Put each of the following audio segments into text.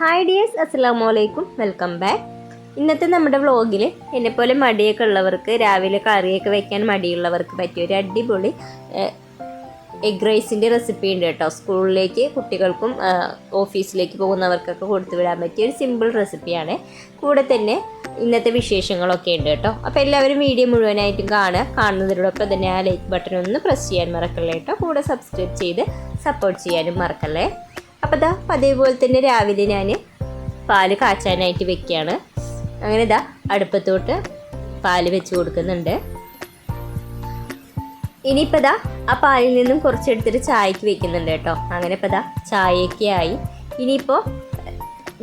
Hi dears അസ്സാം വലൈക്കും welcome back ഇന്നത്തെ നമ്മുടെ വ്ളോഗിൽ എന്നെപ്പോലെ മടിയൊക്കെ ഉള്ളവർക്ക് രാവിലെ കറിയൊക്കെ വെക്കാൻ മടിയുള്ളവർക്ക് പറ്റിയ ഒരു അടിപൊളി എഗ് റൈസിന്റെ റെസിപ്പി ഉണ്ട് കേട്ടോ. സ്കൂളിലേക്ക് കുട്ടികൾക്കും ഓഫീസിലേക്ക് പോകുന്നവർക്കൊക്കെ കൊടുത്തു വിടാൻ പറ്റിയ ഒരു സിമ്പിൾ റെസിപ്പിയാണ് കൂടെ തന്നെ ഇന്നത്തെ വിശേഷങ്ങളൊക്കെ ഉണ്ട് കേട്ടോ. അപ്പോൾ എല്ലാവരും വീഡിയോ മുഴുവനായിട്ടും കാണുക. കാണുന്നതിനോടൊപ്പം തന്നെ ആ ലൈക്ക് ബട്ടൺ ഒന്ന് പ്രസ് ചെയ്യാൻ മറക്കല്ലേ കേട്ടോ. കൂടെ സബ്സ്ക്രൈബ് ചെയ്ത് സപ്പോർട്ട് ചെയ്യാനും മറക്കല്ലേ. അപ്പോൾ ഇതാ അതേപോലെ തന്നെ രാവിലെ ഞാൻ പാൽ കാച്ചാനായിട്ട് വെക്കുകയാണ് അങ്ങനെ ഇതാ അടുപ്പത്തോട്ട് പാൽ വെച്ച് കൊടുക്കുന്നുണ്ട്. ഇനിയിപ്പോൾ ഇതാ ആ പാലിൽ നിന്നും കുറച്ചെടുത്തിട്ട് ചായക്ക് വെക്കുന്നുണ്ട് കേട്ടോ. അങ്ങനെ ഇപ്പോൾ ഇതാ ചായയൊക്കെ ആയി. ഇനിയിപ്പോൾ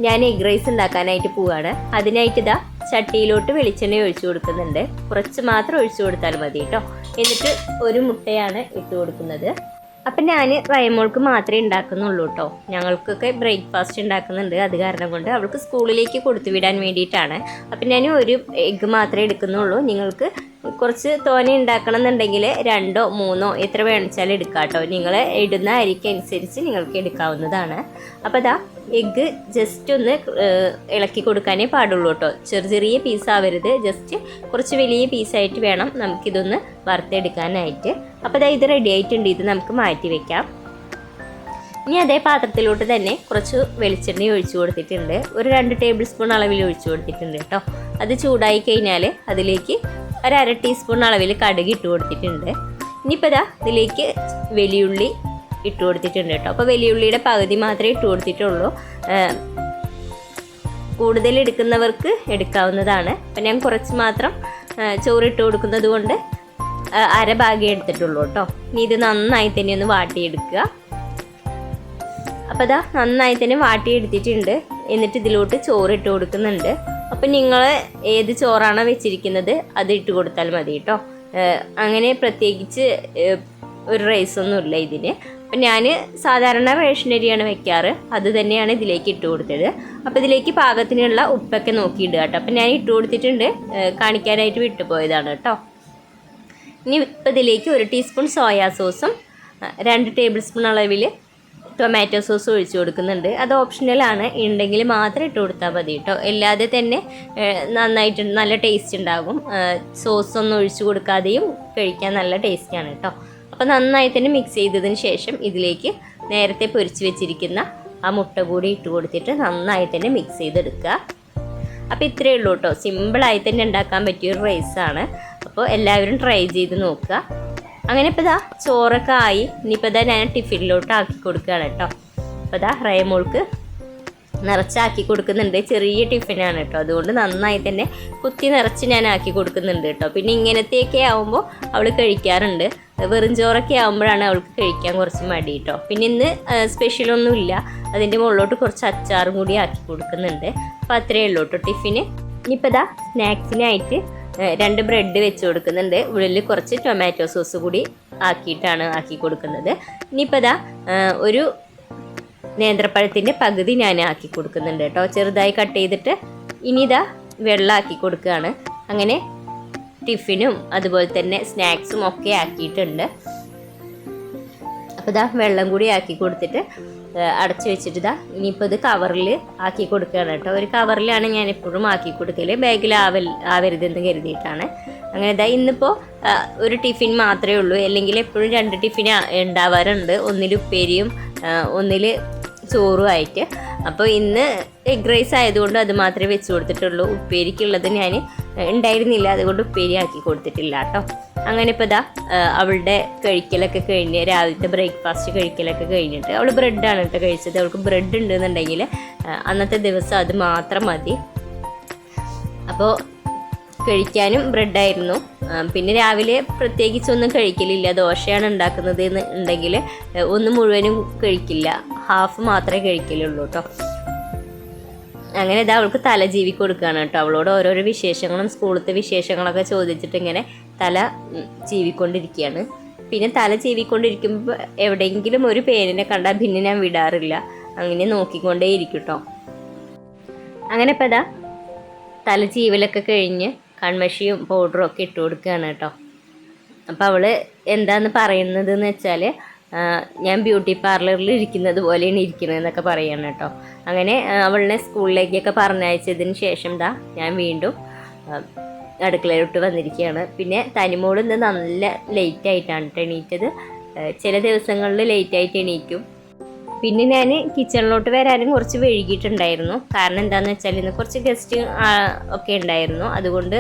ഞാൻ എഗ് റൈസ് ഉണ്ടാക്കാനായിട്ട് പോവാണ്. അതിനായിട്ട് ഇതാ ചട്ടിയിലോട്ട് വെളിച്ചെണ്ണ ഒഴിച്ചു കൊടുക്കുന്നുണ്ട്. കുറച്ച് മാത്രം ഒഴിച്ചു കൊടുത്താൽ മതി കേട്ടോ. എന്നിട്ട് ഒരു മുട്ടയാണ് ഇട്ട് കൊടുക്കുന്നത്. അപ്പം ഞാൻ റൈമോൾക്ക് മാത്രമേ ഉണ്ടാക്കുന്നുള്ളൂ കേട്ടോ ഞങ്ങൾക്കൊക്കെ ബ്രേക്ക്ഫാസ്റ്റ് ഉണ്ടാക്കുന്നുണ്ട്. അത് കാരണം കൊണ്ട് അവൾക്ക് സ്കൂളിലേക്ക് കൊടുത്തു വിടാൻ വേണ്ടിയിട്ടാണ്. അപ്പം ഞാൻ ഒരു എഗ്ഗ് മാത്രമേ എടുക്കുന്നുള്ളൂ. നിങ്ങൾക്ക് കുറച്ച് തോനെ ഉണ്ടാക്കണം എന്നുണ്ടെങ്കിൽ രണ്ടോ മൂന്നോ എത്ര വേണിച്ചാലും എടുക്കാം കേട്ടോ നിങ്ങൾ ഇടുന്ന അരിക്കനുസരിച്ച് നിങ്ങൾക്ക് എടുക്കാവുന്നതാണ്. അപ്പോൾ അതാ എഗ്ഗ് ജസ്റ്റ് ഒന്ന് ഇളക്കി കൊടുക്കാനേ പാടുള്ളൂ കേട്ടോ. ചെറിയ ചെറിയ പീസ് ആവരുത്. ജസ്റ്റ് കുറച്ച് വലിയ പീസായിട്ട് വേണം നമുക്കിതൊന്ന് വറുത്തെടുക്കാനായിട്ട്. അപ്പോൾ അതായത് ഇത് റെഡി ആയിട്ടുണ്ട്. ഇത് നമുക്ക് മാറ്റി വെക്കാം. ഇനി അതേ പാത്രത്തിലോട്ട് തന്നെ കുറച്ച് വെളിച്ചെണ്ണ ഒഴിച്ചു കൊടുത്തിട്ടുണ്ട്. ഒരു രണ്ട് ടേബിൾ സ്പൂൺ അളവിൽ ഒഴിച്ചു കൊടുത്തിട്ടുണ്ട് കേട്ടോ. അത് ചൂടായി കഴിഞ്ഞാൽ അതിലേക്ക് ഒരു അര ടീസ്പൂൺ അളവിൽ കടുക് ഇട്ട് കൊടുത്തിട്ടുണ്ട്. ഇനിയിപ്പോൾ ഇതാ ഇതിലേക്ക് വലിയുള്ളി ഇട്ട് കൊടുത്തിട്ടുണ്ട് കേട്ടോ. അപ്പോൾ വലിയുള്ളിയുടെ പകുതി മാത്രമേ ഇട്ട് കൊടുത്തിട്ടുള്ളൂ. കൂടുതൽ എടുക്കുന്നവർക്ക് എടുക്കാവുന്നതാണ്. അപ്പം ഞാൻ കുറച്ച് മാത്രം ചോറ് ചോറിട്ട് കൊടുക്കുന്നത് കൊണ്ട് അര ഭാഗ്യം എടുത്തിട്ടുള്ളൂ കേട്ടോ. ഇനി ഇത് നന്നായി തന്നെ ഒന്ന് വാട്ടിയെടുക്കുക. അപ്പോൾ ഇതാ നന്നായി തന്നെ വാട്ടിയെടുത്തിട്ടുണ്ട്. എന്നിട്ട് ഇതിലോട്ട് ചോറ് ഇട്ട് കൊടുക്കുന്നുണ്ട്. അപ്പം നിങ്ങൾ ഏത് ചോറാണോ വെച്ചിരിക്കുന്നത് അത് ഇട്ട് കൊടുത്താൽ മതി കേട്ടോ. അങ്ങനെ പ്രത്യേകിച്ച് ഒരു റൈസൊന്നുമില്ല ഇതിന്. അപ്പം ഞാൻ സാധാരണ റേഷൻ അരിയാണ് വെക്കാറ്. അത് തന്നെയാണ് ഇതിലേക്ക് ഇട്ട് കൊടുത്തത്. അപ്പോൾ ഇതിലേക്ക് പാകത്തിനുള്ള ഉപ്പൊക്കെ നോക്കിയിടുക കേട്ടോ. അപ്പം ഞാൻ ഇട്ട് കൊടുത്തിട്ടുണ്ട്. കാണിക്കാനായിട്ട് വിട്ടുപോയതാണ് കേട്ടോ. ഇനി ഇപ്പം ഇതിലേക്ക് ഒരു ടീസ്പൂൺ സോയാ സോസും രണ്ട് ടേബിൾ സ്പൂൺ അളവിൽ ടൊമാറ്റോ സോസ് ഒഴിച്ചു കൊടുക്കുന്നുണ്ട്. അത് ഓപ്ഷണലാണ് ഉണ്ടെങ്കിൽ മാത്രം ഇട്ട് കൊടുത്താൽ മതി കേട്ടോ. അല്ലാതെ തന്നെ നന്നായിട്ട് നല്ല ടേസ്റ്റ് ഉണ്ടാകും. സോസ് ഒന്നും ഒഴിച്ചു കൊടുക്കാതെയും കഴിക്കാൻ നല്ല ടേസ്റ്റാണ് കേട്ടോ. അപ്പോൾ നന്നായി തന്നെ മിക്സ് ചെയ്തതിന് ശേഷം ഇതിലേക്ക് നേരത്തെ പൊരിച്ച് വെച്ചിരിക്കുന്ന ആ മുട്ട കൂടി ഇട്ട് കൊടുത്തിട്ട് നന്നായി തന്നെ മിക്സ് ചെയ്തെടുക്കുക. അപ്പോൾ ഇത്രയേ ഉള്ളൂ കേട്ടോ സിമ്പിളായി തന്നെ ഉണ്ടാക്കാൻ പറ്റിയ ഒരു റൈസാണ് അപ്പോൾ എല്ലാവരും ട്രൈ ചെയ്ത് നോക്കുക. അങ്ങനെ ഇപ്പോൾ ഇതാ ചോറൊക്കെ ആയി. ഇനിയിപ്പോൾ ഇതാ ഞാൻ ടിഫിനിലോട്ട് ആക്കി കൊടുക്കുകയാണ് കേട്ടോ അപ്പോൾ ഇതാ റയമോൾക്ക് നിറച്ചാക്കി കൊടുക്കുന്നുണ്ട്. ചെറിയ ടിഫിനാണ് കേട്ടോ അതുകൊണ്ട് നന്നായി തന്നെ കുത്തി നിറച്ച് ഞാൻ ആക്കി കൊടുക്കുന്നുണ്ട് കേട്ടോ പിന്നെ ഇങ്ങനത്തെയൊക്കെ ആവുമ്പോൾ അവൾ കഴിക്കാറുണ്ട്. വെറും ചോറൊക്കെ ആകുമ്പോഴാണ് അവൾക്ക് കഴിക്കാൻ കുറച്ച് മടി കേട്ടോ പിന്നെ ഇന്ന് സ്പെഷ്യലൊന്നുമില്ല അതിന്റെ മുകളിലോട്ട് കുറച്ച് അച്ചാറും കൂടി ആക്കി കൊടുക്കുന്നുണ്ട്. അപ്പോൾ അത്രയേ ഉള്ളൂ കേട്ടോ ടിഫിന്. ഇനിയിപ്പോൾ ഇതാ സ്നാക്സിനായിട്ട് രണ്ട് ബ്രെഡ് വെച്ച് കൊടുക്കുന്നുണ്ട്. ഉള്ളിൽ കുറച്ച് ടൊമാറ്റോ സോസ് കൂടി ആക്കിയിട്ടാണ് ആക്കി കൊടുക്കുന്നത്. ഇനിയിപ്പോൾ ഇതാ ഒരു നേന്ത്രപ്പഴത്തിന്റെ പകുതി ഞാൻ ആക്കി കൊടുക്കുന്നുണ്ട് കേട്ടോ ചെറുതായി കട്ട് ചെയ്തിട്ട് ഇനി ഇതാ വെള്ളമാക്കി കൊടുക്കുകയാണ്. അങ്ങനെ ടിഫിനും അതുപോലെ തന്നെ സ്നാക്സും ഒക്കെ ആക്കിയിട്ടുണ്ട്. അപ്പോൾ ഇതാ വെള്ളം കൂടി ആക്കി കൊടുത്തിട്ട് അടച്ചു വെച്ചിട്ട് ഇതാ ഇനിയിപ്പോൾ ഇത് കവറിൽ ആക്കി കൊടുക്കുകയാണ് കേട്ടോ. ഒരു കവറിലാണ് ഞാൻ എപ്പോഴും ആക്കി കൊടുക്കൽ ബാഗിൽ ആവൽ ആവരുതെന്ന് കരുതിയിട്ടാണ്. അങ്ങനെ ഇതാ ഇന്നിപ്പോൾ ഒരു ടിഫിൻ മാത്രമേ ഉള്ളൂ. അല്ലെങ്കിൽ എപ്പോഴും രണ്ട് ടിഫിൻ ഉണ്ടാവാറുണ്ട്. ഒന്നിൽ ഉപ്പേരിയും ഒന്നിൽ ചോറുമായിട്ട് അപ്പോൾ ഇന്ന് എഗ് റൈസ് ആയതുകൊണ്ട് അത് മാത്രമേ വെച്ച് കൊടുത്തിട്ടുള്ളൂ. ഉപ്പേരിക്കുള്ളത് ഞാൻ ഉണ്ടായിരുന്നില്ല. അതുകൊണ്ട് ഉപ്പേരി ആക്കി കൊടുത്തിട്ടില്ല കേട്ടോ. അങ്ങനെ ഇപ്പോൾ ഇതാ അവളുടെ കഴിക്കലൊക്കെ കഴിഞ്ഞ് രാവിലത്തെ ബ്രേക്ക്ഫാസ്റ്റ് കഴിക്കലൊക്കെ കഴിഞ്ഞിട്ട് അവൾ ബ്രെഡാണ് കേട്ടോ കഴിച്ചത്. അവൾക്ക് ബ്രെഡ് ഉണ്ടെന്നുണ്ടെങ്കിൽ അന്നത്തെ ദിവസം അത് മാത്രം മതി. അപ്പോൾ കഴിക്കാനും ബ്രെഡായിരുന്നു. പിന്നെ രാവിലെ പ്രത്യേകിച്ചൊന്നും കഴിക്കലില്ല. ദോശയാണ് ഉണ്ടാക്കുന്നത് എന്ന് ഉണ്ടെങ്കിൽ ഒന്ന് മുഴുവനും കഴിക്കില്ല. ഹാഫ് മാത്രമേ കഴിക്കലുള്ളൂ കേട്ടോ അങ്ങനെ ഇതാ അവൾക്ക് തല ജീവി കൊടുക്കുകയാണ് കേട്ടോ അവളോട് ഓരോരോ വിശേഷങ്ങളും സ്കൂളത്തെ വിശേഷങ്ങളൊക്കെ ചോദിച്ചിട്ട് ഇങ്ങനെ തല ജീവിക്കൊണ്ടിരിക്കുകയാണ് പിന്നെ തല ചീവിക്കൊണ്ടിരിക്കുമ്പോൾ എവിടെയെങ്കിലും ഒരു പേരിനെ കണ്ടാൽ പിന്നെ ഞാൻ വിടാറില്ല. അങ്ങനെ നോക്കിക്കൊണ്ടേ ഇരിക്കും കേട്ടോ അങ്ങനെ ഇപ്പം ഇതാ തല ചീവലൊക്കെ കഴിഞ്ഞ് കൺമഷിയും പൗഡറും ഒക്കെ ഇട്ട് കൊടുക്കുകയാണ് കേട്ടോ. അപ്പോൾ അവൾ എന്താന്ന് പറയുന്നത് എന്ന് വെച്ചാൽ ഞാൻ ബ്യൂട്ടി പാർലറിൽ ഇരിക്കുന്നത് പോലെയാണ് ഇരിക്കുന്നത് എന്നൊക്കെ പറയണം കേട്ടോ. അങ്ങനെ അവളിനെ സ്കൂളിലേക്കൊക്കെ പറഞ്ഞയച്ചതിന് ശേഷം ദാ ഞാൻ വീണ്ടും അടുക്കളയിലോട്ട് വന്നിരിക്കുകയാണ്. പിന്നെ തനിമോൾ ഇന്ന് നല്ല ലേറ്റ് ആയിട്ടാണ് എണീറ്റത്. ചില ദിവസങ്ങളിൽ ലേറ്റ് ആയിട്ട് എണീക്കും. പിന്നെ ഞാൻ കിച്ചണിലോട്ട് വരാനും കുറച്ച് വൈകിട്ടുണ്ടായിരുന്നു കാരണം എന്താണെന്ന് വെച്ചാൽ ഇന്ന് കുറച്ച് ഗസ്റ്റ് ഒക്കെ ഉണ്ടായിരുന്നു. അതുകൊണ്ട്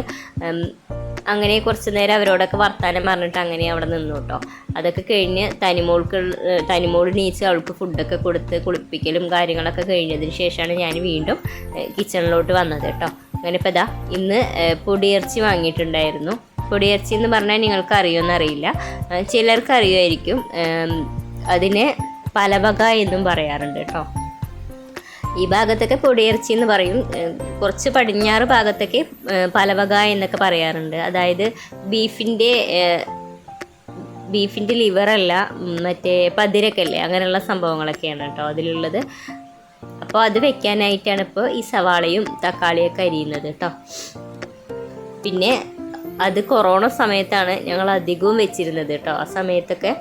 അങ്ങനെ കുറച്ച് നേരം അവരോടൊക്കെ വർത്താനം പറഞ്ഞിട്ട് അങ്ങനെ അവിടെ നിന്നു കേട്ടോ. അതൊക്കെ കഴിഞ്ഞ് തനിമോൾക്ക് തനിമോൾ നീച്ച് അവൾക്ക് ഫുഡൊക്കെ കൊടുത്ത് കുളിപ്പിക്കലും കാര്യങ്ങളൊക്കെ കഴിഞ്ഞതിന് ശേഷമാണ് ഞാൻ വീണ്ടും കിച്ചണിലോട്ട് വന്നത് കേട്ടോ. അങ്ങനെ ഇപ്പോൾ ഇതാ ഇന്ന് പൊടിയിറച്ചി വാങ്ങിയിട്ടുണ്ടായിരുന്നു. പൊടിയിറച്ചി എന്ന് പറഞ്ഞാൽ നിങ്ങൾക്ക് അറിയുമെന്നറിയില്ല ചിലർക്ക് അറിയുമായിരിക്കും അതിന് പലവക എന്നും പറയാറുണ്ട് കേട്ടോ. ഈ ഭാഗത്തൊക്കെ പൊടിയിറച്ചി എന്ന് പറയും. കുറച്ച് പടിഞ്ഞാറ് ഭാഗത്തൊക്കെ പലവക എന്നൊക്കെ പറയാറുണ്ട്. അതായത് ബീഫിന്റെ ബീഫിന്റെ ലിവറല്ല മറ്റേ പതിരക്കല്ലേ അങ്ങനെയുള്ള സംഭവങ്ങളൊക്കെയാണ് കേട്ടോ അതിലുള്ളത്. അപ്പോൾ അത് വെക്കാനായിട്ടാണ് ഇപ്പോൾ ഈ സവാളയും തക്കാളിയൊക്കെ അരിയുന്നത് കേട്ടോ. പിന്നെ അത് കൊറോണ സമയത്താണ് ഞങ്ങൾ അധികവും വെച്ചിരുന്നത് കേട്ടോ. ആ സമയത്തൊക്കെ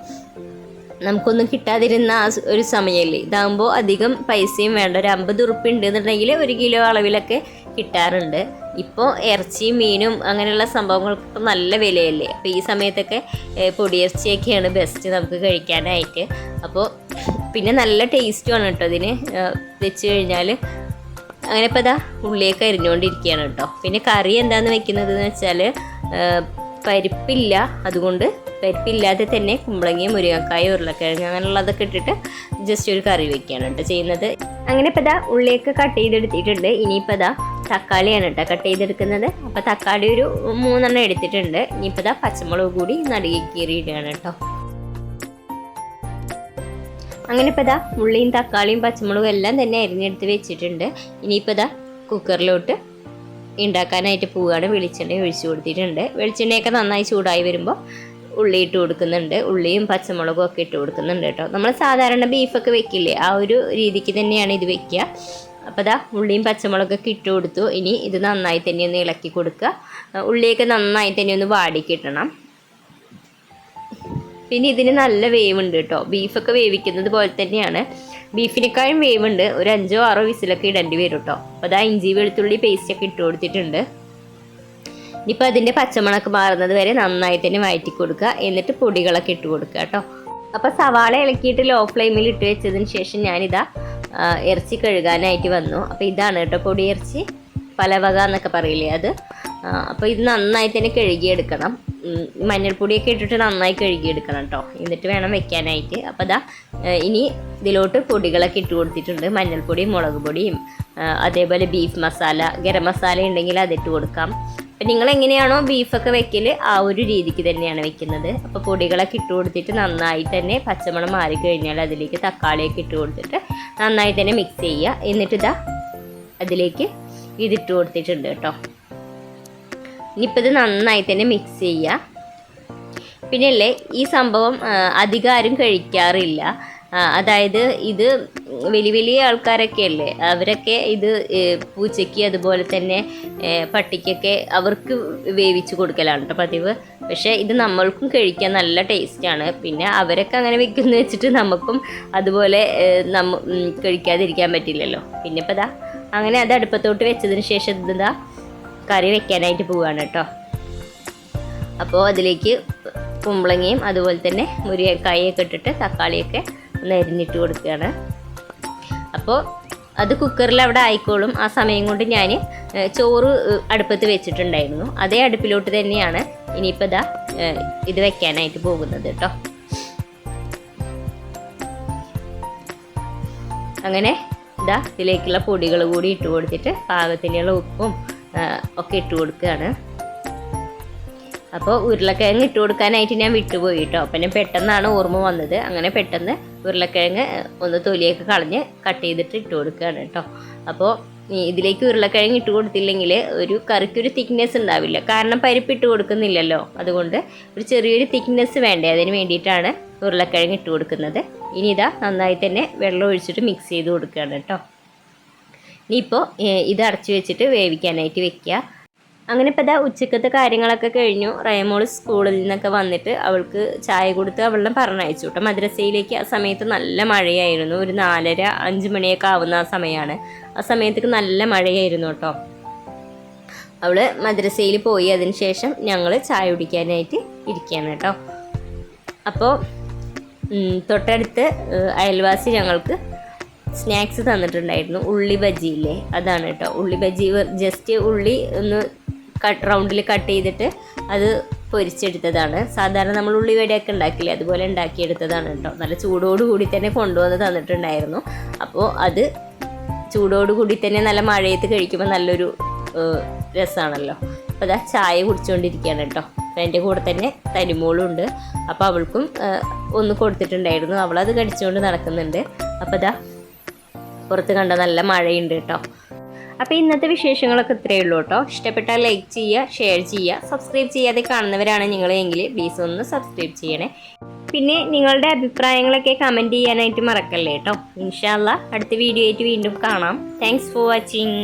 നമുക്കൊന്നും കിട്ടാതിരുന്ന ആ ഒരു സമയമല്ലേ ഇതാകുമ്പോൾ അധികം പൈസയും വേണ്ട. ഒരു അമ്പത് ഉറുപ്പ്യ ഒരു കിലോ അളവിലൊക്കെ കിട്ടാറുണ്ട്. ഇപ്പോൾ ഇറച്ചിയും മീനും അങ്ങനെയുള്ള സംഭവങ്ങൾക്ക് നല്ല വിലയല്ലേ? അപ്പോൾ ഈ സമയത്തൊക്കെ പൊടിയിറച്ചിയൊക്കെയാണ് ബെസ്റ്റ് നമുക്ക് കഴിക്കാനായിട്ട്. അപ്പോൾ പിന്നെ നല്ല ടേസ്റ്റുമാണ് കേട്ടോ ഏഹ്, വെച്ച് കഴിഞ്ഞാൽ അങ്ങനെ ഇപ്പോൾ ഇതാ ഉള്ളിയൊക്കെ അരിഞ്ഞുകൊണ്ടിരിക്കുകയാണ് കേട്ടോ പിന്നെ കറി എന്താണെന്ന് വെക്കുന്നത് എന്ന് വെച്ചാൽ പരിപ്പില്ല. അതുകൊണ്ട് പരിപ്പില്ലാതെ തന്നെ കുമ്പളങ്ങയും മുരിങ്ങക്കായും ഉരുളക്കിഴങ്ങ് അങ്ങനെയുള്ളതൊക്കെ ഇട്ടിട്ട് ജസ്റ്റ് ഒരു കറി വെക്കുകയാണ് കേട്ടോ ചെയ്യുന്നത്. അങ്ങനെ ഇപ്പോൾ ഇതാ ഉള്ളിയൊക്കെ കട്ട് ചെയ്തെടുത്തിട്ടുണ്ട്. ഇനിയിപ്പോൾ ഇതാ തക്കാളിയാണ് കേട്ടോ കട്ട് ചെയ്തെടുക്കുന്നത്. അപ്പോൾ തക്കാളി ഒരു മൂന്നെണ്ണം എടുത്തിട്ടുണ്ട്. ഇനിയിപ്പോൾ ഇതാ പച്ചമുളക് കൂടി നടുകി കീറിയിടുകയാണ് കേട്ടോ അങ്ങനെ ഇപ്പോൾ ഇതാ ഉള്ളിയും തക്കാളിയും പച്ചമുളകും എല്ലാം തന്നെ അരിഞ്ഞെടുത്ത് വെച്ചിട്ടുണ്ട്. ഇനിയിപ്പോൾ ഇതാ കുക്കറിലോട്ട് ഉണ്ടാക്കാനായിട്ട് പോവുകയാണ്. വെളിച്ചെണ്ണ ഒഴിച്ചു കൊടുത്തിട്ടുണ്ട്. വെളിച്ചെണ്ണയൊക്കെ നന്നായി ചൂടായി വരുമ്പോൾ ഉള്ളി ഇട്ട് കൊടുക്കുന്നുണ്ട്. ഉള്ളിയും പച്ചമുളകും ഒക്കെ ഇട്ട് കൊടുക്കുന്നുണ്ട് കേട്ടോ. നമ്മൾ സാധാരണ ബീഫൊക്കെ വെക്കില്ലേ? ആ ഒരു രീതിക്ക് തന്നെയാണ് ഇത് വെക്കുക. അപ്പോൾ ദാ ഉള്ളിയും പച്ചമുളകൊക്കെ ഇട്ട് കൊടുത്തു. ഇനി ഇത് നന്നായി തന്നെ ഒന്ന് ഇളക്കി കൊടുക്കുക. ഉള്ളിയൊക്കെ നന്നായി തന്നെ ഒന്ന് വാടി കിട്ടണം. പിന്നെ ഇതിന് നല്ല വേവുണ്ട് കേട്ടോ. ബീഫൊക്കെ വേവിക്കുന്നത് പോലെ തന്നെയാണ്. ബീഫിനേക്കാളും വേവുണ്ട്. ഒരു അഞ്ചോ ആറോ വിസിലൊക്കെ ഇടേണ്ടി വരും കേട്ടോ അപ്പോൾ അതാ ഇഞ്ചി വെളുത്തുള്ളി പേസ്റ്റൊക്കെ ഇട്ട് കൊടുത്തിട്ടുണ്ട്. ഇനിയിപ്പോൾ അതിന്റെ പച്ചമണക്ക് മാറുന്നത് വരെ നന്നായി തന്നെ വഴറ്റി കൊടുക്കുക. എന്നിട്ട് പൊടികളൊക്കെ ഇട്ട് കൊടുക്കുക കേട്ടോ അപ്പോൾ സവാള ഇളക്കിയിട്ട് ലോ ഫ്ലെയിമിൽ ഇട്ട് വെച്ചതിന് ശേഷം ഞാനിതാ ഇറച്ചി കഴുകാനായിട്ട് വന്നു. അപ്പോൾ ഇതാണ് കേട്ടോ പൊടി ഇറച്ചി പലവക എന്നൊക്കെ പറയില്ലേ അത്. അപ്പോൾ ഇത് നന്നായി തന്നെ കഴുകിയെടുക്കണം. മഞ്ഞൾപ്പൊടിയൊക്കെ ഇട്ടിട്ട് നന്നായി കഴുകിയെടുക്കണം കേട്ടോ. എന്നിട്ട് വേണം വെക്കാനായിട്ട്. അപ്പോൾ അതാ ഇനി ഇതിലോട്ട് പൊടികളൊക്കെ ഇട്ട് കൊടുത്തിട്ടുണ്ട്. മഞ്ഞൾപ്പൊടിയും മുളക് പൊടിയും അതേപോലെ ബീഫ് മസാല ഗരം മസാല ഉണ്ടെങ്കിൽ അതിട്ട് കൊടുക്കാം. അപ്പം നിങ്ങൾ എങ്ങനെയാണോ ബീഫൊക്കെ വെക്കൽ ആ ഒരു രീതിക്ക് തന്നെയാണ് വെക്കുന്നത്. അപ്പോൾ പൊടികളൊക്കെ ഇട്ട് കൊടുത്തിട്ട് നന്നായി തന്നെ പച്ചമുളക് മാറി കഴിഞ്ഞാൽ അതിലേക്ക് തക്കാളിയൊക്കെ ഇട്ട് കൊടുത്തിട്ട് നന്നായി തന്നെ മിക്സ് ചെയ്യുക. എന്നിട്ട് ഇതാ അതിലേക്ക് ഇതിട്ട് കൊടുത്തിട്ടുണ്ട് കേട്ടോ. ഇനിയിപ്പോൾ ഇത് നന്നായി തന്നെ മിക്സ് ചെയ്യുക പിന്നെയല്ലേ ഈ സംഭവം അധികാരം കഴിക്കാറില്ല. അതായത് ഇത് വലിയ വലിയ ആൾക്കാരൊക്കെ അല്ലേ അവരൊക്കെ ഇത് പൂച്ചയ്ക്ക് അതുപോലെ തന്നെ പട്ടിക്കൊക്കെ അവർക്ക് വേവിച്ച് കൊടുക്കലാണ് കേട്ടോ പതിവ്. പക്ഷേ ഇത് നമ്മൾക്കും കഴിക്കാൻ നല്ല ടേസ്റ്റാണ്. പിന്നെ അവരൊക്കെ അങ്ങനെ വെക്കുന്ന വെച്ചിട്ട് നമുക്കും അതുപോലെ നമ്മ കഴിക്കാതിരിക്കാൻ പറ്റില്ലല്ലോ. പിന്നെ ഇപ്പോൾ ഇതാ അങ്ങനെ അത് അടുപ്പത്തോട്ട് വെച്ചതിന് ശേഷം ഇതാ കറി വെക്കാനായിട്ട് പോവുകയാണ് കേട്ടോ. അപ്പോൾ അതിലേക്ക് കുമ്പളങ്ങയും അതുപോലെ തന്നെ മുരിങ്ങക്കായൊക്കെ ഇട്ടിട്ട് തക്കാളിയൊക്കെ ഒന്ന് അരിഞ്ഞിട്ട് കൊടുക്കുകയാണ്. അപ്പോൾ അത് കുക്കറിൽ അവിടെ ആയിക്കോളും. ആ സമയം കൊണ്ട് ഞാൻ ചോറ് അടുപ്പത്ത് വെച്ചിട്ടുണ്ടായിരുന്നു. അതേ അടുപ്പിലോട്ട് തന്നെയാണ് ഇനിയിപ്പോൾ ഇതാ ഇത് വെക്കാനായിട്ട് പോകുന്നത് കേട്ടോ. അങ്ങനെ ഇതാ ഇതിലേക്കുള്ള പൊടികൾ കൂടി ഇട്ട് കൊടുത്തിട്ട് പാകത്തിനുള്ള ഉപ്പും ഒക്കെ ഇട്ട് കൊടുക്കുകയാണ്. അപ്പോൾ ഉരുളക്കിഴങ്ങ് ഇട്ട് കൊടുക്കാനായിട്ട് ഞാൻ വിട്ടുപോയി കേട്ടോ. ഞാൻ പെട്ടെന്നാണ് ഓർമ്മ വന്നത്. അങ്ങനെ പെട്ടെന്ന് ഉരുളക്കിഴങ്ങ് ഒന്ന് തൊലിയൊക്കെ കളഞ്ഞ് കട്ട് ചെയ്തിട്ട് ഇട്ട് കൊടുക്കുകയാണ് കേട്ടോ. അപ്പോൾ ഇതിലേക്ക് ഉരുളക്കിഴങ്ങ് ഇട്ട് കൊടുത്തില്ലെങ്കിൽ ഒരു കറിക്കൊരു തിക്നെസ് ഉണ്ടാവില്ല. കാരണം പരിപ്പ് ഇട്ട് കൊടുക്കുന്നില്ലല്ലോ. അതുകൊണ്ട് ഒരു ചെറിയൊരു തിക്നെസ് വേണ്ടേ. അതിന് വേണ്ടിയിട്ടാണ് ഉരുളക്കിഴങ്ങ് ഇട്ട് കൊടുക്കുന്നത്. ഇനി ഇതാ നന്നായി തന്നെ വെള്ളം ഒഴിച്ചിട്ട് മിക്സ് ചെയ്ത് കൊടുക്കുകയാണ് കേട്ടോ. ഇനിയിപ്പോൾ ഇത് അടച്ചു വെച്ചിട്ട് വേവിക്കാനായിട്ട് വെക്കുക അങ്ങനെ ഇപ്പോൾ ഇതാ ഉച്ചക്കത്തെ കാര്യങ്ങളൊക്കെ കഴിഞ്ഞു. റയമോൾ സ്കൂളിൽ നിന്നൊക്കെ വന്നിട്ട് അവൾക്ക് ചായ കൊടുത്ത് അവളെ പറഞ്ഞയച്ചു കേട്ടോ. മദ്രസയിലേക്ക് ആ സമയത്ത് നല്ല മഴയായിരുന്നു. ഒരു നാലര അഞ്ച് മണിയൊക്കെ ആവുന്ന ആ സമയമാണ് ആ സമയത്തേക്ക് നല്ല മഴയായിരുന്നു കേട്ടോ. അവൾ മദ്രസയിൽ പോയി. അതിന് ശേഷം ഞങ്ങൾ ചായ കുടിക്കാനായിട്ട് ഇരിക്കുകയാണ് കേട്ടോ. അപ്പോൾ തൊട്ടടുത്ത് അയൽവാസി ഞങ്ങൾക്ക് സ്നാക്സ് തന്നിട്ടുണ്ടായിരുന്നു. ഉള്ളി ബജി ഇല്ലേ? അതാണ് കേട്ടോ ഉള്ളി ബജി ജസ്റ്റ് ഉള്ളി ഒന്ന് കട്ട് റൗണ്ടിൽ കട്ട് ചെയ്തിട്ട് അത് പൊരിച്ചെടുത്തതാണ്. സാധാരണ നമ്മൾ ഉള്ളി വേടിയൊക്കെ ഉണ്ടാക്കില്ലേ? അതുപോലെ ഉണ്ടാക്കിയെടുത്തതാണ് കേട്ടോ നല്ല ചൂടോടുകൂടി തന്നെ കൊണ്ടുവന്ന് തന്നിട്ടുണ്ടായിരുന്നു. അപ്പോൾ അത് ചൂടോടുകൂടി തന്നെ നല്ല മഴയത്ത് കഴിക്കുമ്പോൾ നല്ലൊരു രസമാണല്ലോ അപ്പോൾ അതാ ചായ കുടിച്ചുകൊണ്ടിരിക്കുകയാണ് കേട്ടോ അപ്പോൾ എന്റെ കൂടെ തന്നെ തനിമോളും ഉണ്ട്. അപ്പോൾ അവൾക്കും ഒന്ന് കൊടുത്തിട്ടുണ്ടായിരുന്നു. അവളത് കടിച്ചുകൊണ്ട് നടക്കുന്നുണ്ട്. അപ്പോൾ അതാ പുറത്ത് കണ്ട നല്ല മഴയുണ്ട് കേട്ടോ. അപ്പോൾ ഇന്നത്തെ വിശേഷങ്ങളൊക്കെ ഇത്രയേ ഉള്ളൂ കേട്ടോ. ഇഷ്ടപ്പെട്ടാൽ ലൈക്ക് ചെയ്യുക ഷെയർ ചെയ്യുക സബ്സ്ക്രൈബ് ചെയ്യാതെ കാണുന്നവരാണ് നിങ്ങൾ എങ്കിൽ പ്ലീസ് ഒന്ന് സബ്സ്ക്രൈബ് ചെയ്യണേ. പിന്നെ നിങ്ങളുടെ അഭിപ്രായങ്ങളൊക്കെ കമന്റ് ചെയ്യാനായിട്ട് മറക്കല്ലേ കേട്ടോ. ഇൻഷാല്ല അടുത്ത വീഡിയോ ആയിട്ട് വീണ്ടും കാണാം. Thanks for watching